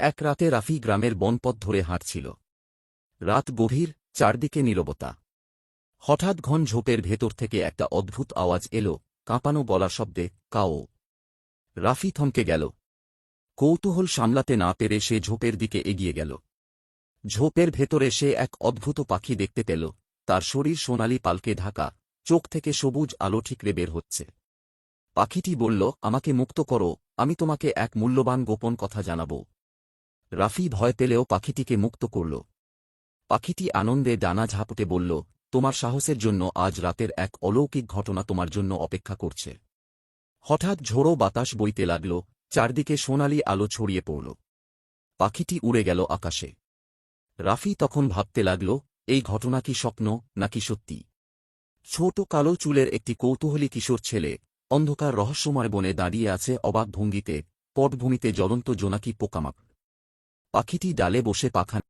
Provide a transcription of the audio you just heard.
এক রাতে রাফি গ্রামের বনপথ ধরে হাঁটছিল। রাত গভীর, চারদিকে নীরবতা। হঠাৎ ঘন ঝোপের ভেতর থেকে একটা অদ্ভুত আওয়াজ এলো, কাঁপানো গলা শব্দে, কাও। রাফি থমকে গেল। কৌতূহল সামলাতে না পেরে সে ঝোপের দিকে এগিয়ে গেল। ঝোপের ভেতরে সে এক অদ্ভুত পাখি দেখতে পেল। তার শরীর সোনালি পালকে ঢাকা, চোখ থেকে সবুজ আলো ঠিকরে বের হচ্ছে। পাখিটি বলল, আমাকে মুক্ত করো, আমি তোমাকে এক মূল্যবান গোপন কথা জানাব। রাফি ভয় পেলেও পাখিটিকে মুক্ত করল। পাখিটি আনন্দে ডানা ঝাপটে বলল, তোমার সাহসের জন্য আজ রাতের এক অলৌকিক ঘটনা তোমার জন্য অপেক্ষা করছে। হঠাৎ ঝোড়ো বাতাস বইতে লাগল, চারদিকে সোনালি আলো ছড়িয়ে পড়ল। পাখিটি উড়ে গেল আকাশে। রাফি তখন ভাবতে লাগল, এই ঘটনা কি স্বপ্ন নাকি সত্যি? ছোট কালো চুলের একটি কৌতূহলী কিশোর ছেলে, অন্ধকার রহস্যময় বনে দাঁড়িয়ে আছে অবাক ভঙ্গিতে, পটভূমিতে জ্বলন্ত জোনাকি পোকামাক পাখিটি ডালে বসে পাখা